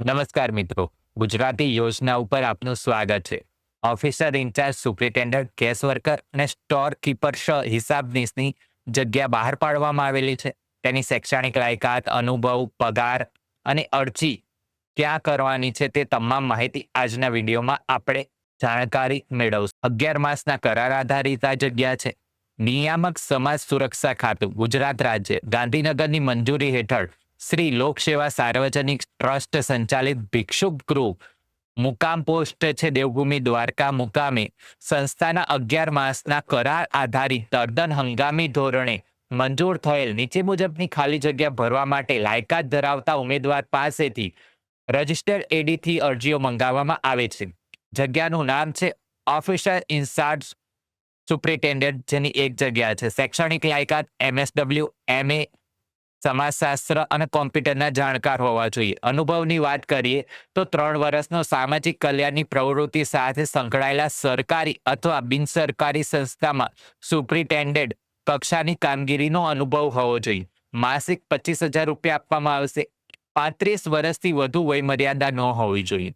નમસ્કાર મિત્રો. ગુજરાતી યોજના ઉપર આપનું સ્વાગત છે. Officer incharge superintendent case worker અને સ્ટોર કીપર શ જગ્યા બહાર પાડવામાં આવેલી છે. તેની શૈક્ષણિક લાયકાત, અનુભવ, પગાર અને અરજી ક્યાં કરવાની છે તે તમામ માહિતી આજના વિડીયોમાં આપણે જાણકારી મેળવશું. અગિયાર માસના કરાર આધારિત આ જગ્યા છે. નિયામક સમાજ સુરક્ષા ખાતું, ગુજરાત રાજ્ય, ગાંધીનગરની મંજૂરી હેઠળ શ્રી લોકસેવા સાર્વજનિક ટ્રસ્ટ સંચાલિત ભિક્ષુક ગ્રુપ, મુકામ પોસ્ટ છે દેવભૂમિ દ્વારકા મુકામે. સંસ્થાના અગિયાર માસના કરાર આધારિત તદ્દન હંગામી ધોરણે મંજૂર થયેલ નીચે મુજબની ખાલી જગ્યા ભરવા માટે લાયકાત ધરાવતા ઉમેદવાર પાસેથી રજિસ્ટર્ડ એડીથી અરજીઓ મંગાવવામાં આવે છે. જગ્યાનું નામ છે ઓફિસર ઇન્ચાર્જ સુપ્રિન્ટેન્ડન્ટ, જેની એક જગ્યા છે. શૈક્ષણિક લાયકાત એમએસડબલ્યુ એમએ સમાજશાસ્ત્ર અને કોમ્પ્યુટરના જાણકાર હોવા જોઈએ. અનુભવની વાત કરીએ તો ત્રણ વર્ષનો સામાજિક કલ્યાણની પ્રવૃત્તિ સાથે સંકળાયેલા સરકારી અથવા બિનસરકારી સંસ્થામાં સુપ્રિન્ટેન્ડેડ કક્ષાની કામગીરીનો અનુભવ હોવો જોઈએ. માસિક પચીસ હજાર રૂપિયા આપવામાં આવશે. પાંત્રીસ વર્ષથી વધુ વયમર્યાદા ન હોવી જોઈએ.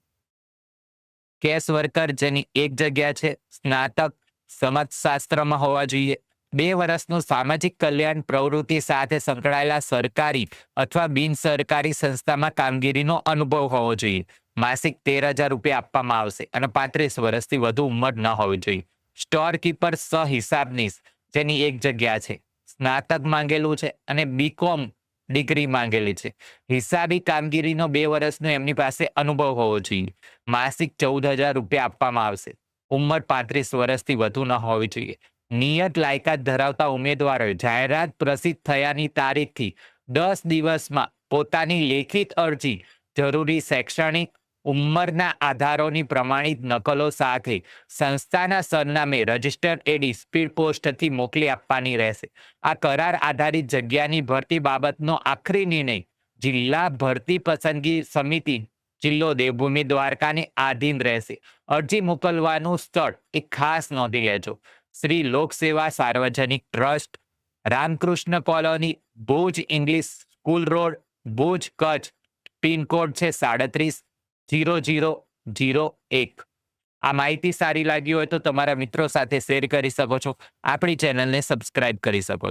કેસ વર્કર જેની એક જગ્યા છે, સ્નાતક સમાજશાસ્ત્રમાં હોવા જોઈએ. બે વર્ષનું સામાજિક કલ્યાણ પ્રવૃત્તિ સાથે સંકળાયેલા સરકારી અથવા બિનસરકારી સંસ્થામાં કામગીરીનો અનુભવ હોવો જોઈએ. માસિક તેર હજાર રૂપિયા આપવામાં આવશે અને પાંત્રીસ વર્ષથી વધુ ઉંમર ન હોવી જોઈએ. સ્ટોર કીપર સ હિસાબનીશ જેની એક જગ્યા છે. સ્નાતક માંગેલું છે અને બીકોમ ડિગ્રી માંગેલી છે. હિસાબી કામગીરીનો બે વર્ષનો એમની પાસે અનુભવ હોવો જોઈએ. માસિક ચૌદ હજાર રૂપિયા આપવામાં આવશે. ઉંમર પાંત્રીસ વર્ષથી વધુ ન હોવી જોઈએ. નિયત લાયકાત ધરાવતા ઉમેદવારોએ જાહેરાત પ્રસિદ્ધ થયાની તારીખથી દસ દિવસમાં પોતાની લેખિત અરજી, જરૂરી શૈક્ષણિક ઉંમરના આધારોની પ્રમાણિત નકલો સાથે સંસ્થાના સરનામે રજિસ્ટર એડી સ્પીડ પોસ્ટથી મોકલી આપવાની રહેશે. આ કરાર આધારિત જગ્યાની ભરતી બાબતનો આખરી નિર્ણય જિલ્લા ભરતી પસંદગી સમિતિ, જિલ્લો દેવભૂમિ દ્વારકાને આધીન રહેશે. અરજી મોકલવાનું સ્થળ એ ખાસ નોંધી લેજો. Shri Lokseva Sarvajanik trust, Ramkrishna colony, Bhuj English school road, Bhuj Kutch. Pin code છે સાડત્રીસ, જીરો જીરો જીરો એક. આ માહિતી સારી લાગી હોય તો તમારા મિત્રો સાથે શેર કરી શકો છો. આપણી ચેનલને સબસ્ક્રાઇબ કરી શકો છો.